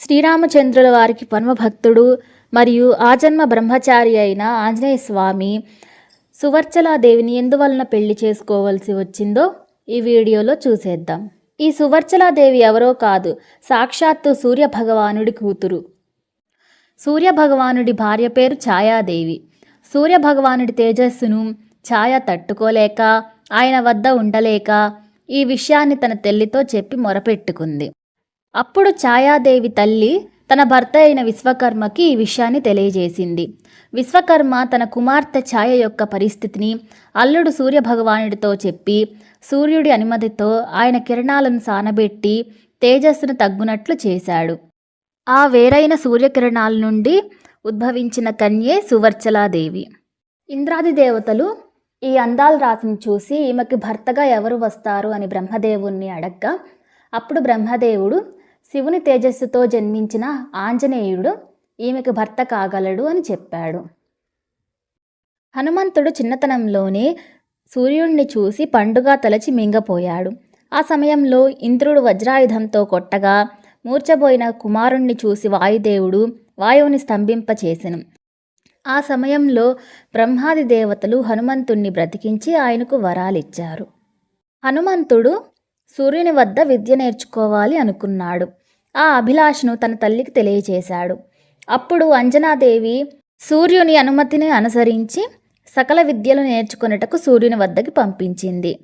శ్రీరామచంద్రుల వారికి పరమభక్తుడు మరియు ఆజన్మ బ్రహ్మచారి అయిన ఆంజనేయ స్వామి సువర్చలాదేవిని ఎందువలన పెళ్ళి చేసుకోవలసి వచ్చిందో ఈ వీడియోలో చూసేద్దాం. ఈ సువర్చలాదేవి ఎవరో కాదు సాక్షాత్తు సూర్య భగవానుడి కూతురు. సూర్య భగవానుడి భార్య పేరు ఛాయాదేవి. సూర్య భగవానుడి తేజస్సును ఛాయ తట్టుకోలేక ఆయన వద్ద ఉండలేక ఈ విషయాన్ని తన తల్లితో చెప్పి మొరపెట్టుకుంది. అప్పుడు ఛాయాదేవి తల్లి తన భర్త అయిన విశ్వకర్మకి ఈ విషయాన్ని తెలియజేసింది. విశ్వకర్మ తన కుమార్తె ఛాయ యొక్క పరిస్థితిని అల్లుడు సూర్యభగవానుడితో చెప్పి సూర్యుడి అనుమతితో ఆయన కిరణాలను సానబెట్టి తేజస్సును తగ్గునట్లు చేశాడు. ఆ వేరైన సూర్యకిరణాల నుండి ఉద్భవించిన కన్యే సువర్చలాదేవి. ఇంద్రాది దేవతలు ఈ అందాల రాశిని చూసి ఈమెకి భర్తగా ఎవరు వస్తారు అని బ్రహ్మదేవుణ్ణి అడగ్గా అప్పుడు బ్రహ్మదేవుడు శివుని తేజస్సుతో జన్మించిన ఆంజనేయుడు ఈమెకు భర్త కాగలడు అని చెప్పాడు. హనుమంతుడు చిన్నతనంలోనే సూర్యుడిని చూసి పండుగ తలచి మింగపోయాడు. ఆ సమయంలో ఇంద్రుడు వజ్రాయుధంతో కొట్టగా మూర్చబోయిన కుమారుణ్ణి చూసి వాయుదేవుడు వాయువుని స్తంభింపచేసెను. ఆ సమయంలో బ్రహ్మాది దేవతలు హనుమంతుణ్ణి బ్రతికించి ఆయనకు వరాలిచ్చారు. హనుమంతుడు సూర్యుని వద్ద విద్య నేర్చుకోవాలి అనుకున్నాడు. ఆ అభిలాషను తన తల్లికి తెలియజేశాడు అప్పుడు అంజనాదేవి సూర్యుని అనుమతిని అనుసరించి సకల విద్యలు నేర్చుకొనుటకు సూర్యుని వద్దకి పంపించింది.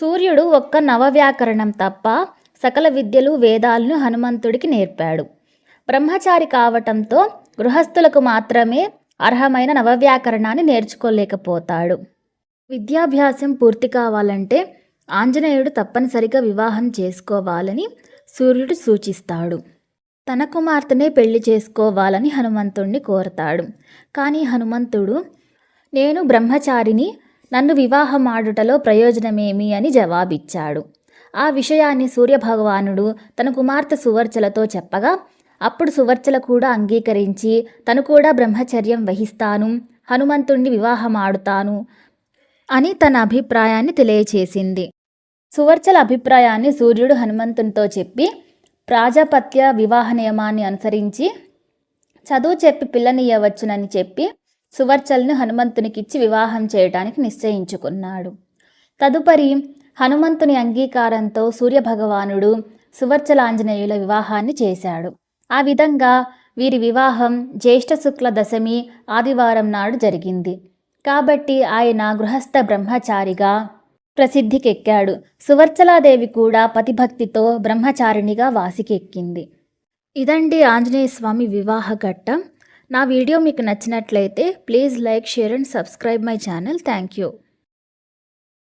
సూర్యుడు ఒక్క నవవ్యాకరణం తప్ప సకల విద్యలు వేదాలను హనుమంతుడికి నేర్పాడు. బ్రహ్మచారి కావటంతో గృహస్థులకు మాత్రమే అర్హమైన నవవ్యాకరణాన్ని నేర్చుకోలేకపోతాడు. విద్యాభ్యాసం పూర్తి కావాలంటే ఆంజనేయుడు తప్పనిసరిగా వివాహం చేసుకోవాలని సూర్యుడు సూచిస్తాడు. తన కుమార్తెనే పెళ్ళి చేసుకోవాలని హనుమంతుణ్ణి కోరతాడు. కానీ హనుమంతుడు నేను బ్రహ్మచారిని నన్ను వివాహమాడుటలో ప్రయోజనమేమి? అని జవాబిచ్చాడు. ఆ విషయాన్ని సూర్యభగవానుడు తన కుమార్తె సువర్చలతో చెప్పగా అప్పుడు సువర్చల కూడా అంగీకరించి తను కూడా బ్రహ్మచర్యం వహిస్తాను హనుమంతుణ్ణి వివాహమాడుతాను అని తన అభిప్రాయాన్ని తెలియచేసింది. సువర్చల అభిప్రాయాన్ని సూర్యుడు హనుమంతునితో చెప్పి ప్రాజాపత్య వివాహ నియమాన్ని అనుసరించి చదువు చెప్పి పిల్లనియ్యవచ్చునని చెప్పి సువర్చల్ని హనుమంతునికిచ్చి వివాహం చేయడానికి నిశ్చయించుకున్నాడు. తదుపరి హనుమంతుని అంగీకారంతో సూర్యభగవానుడు సువర్చలాంజనేయుల వివాహాన్ని చేశాడు. ఆ విధంగా వీరి వివాహం జ్యేష్ఠ శుక్ల దశమి ఆదివారం నాడు జరిగింది. కాబట్టి ఆయన గృహస్థ బ్రహ్మచారిగా ప్రసిద్ధికెక్కాడు. సువర్చలాదేవి కూడా పతిభక్తితో బ్రహ్మచారిణిగా వాసికెక్కింది. ఇదండి ఆంజనేయ స్వామి వివాహ ఘట్టం. నా వీడియో మీకు నచ్చినట్లయితే please like share and subscribe my channel. Thank you.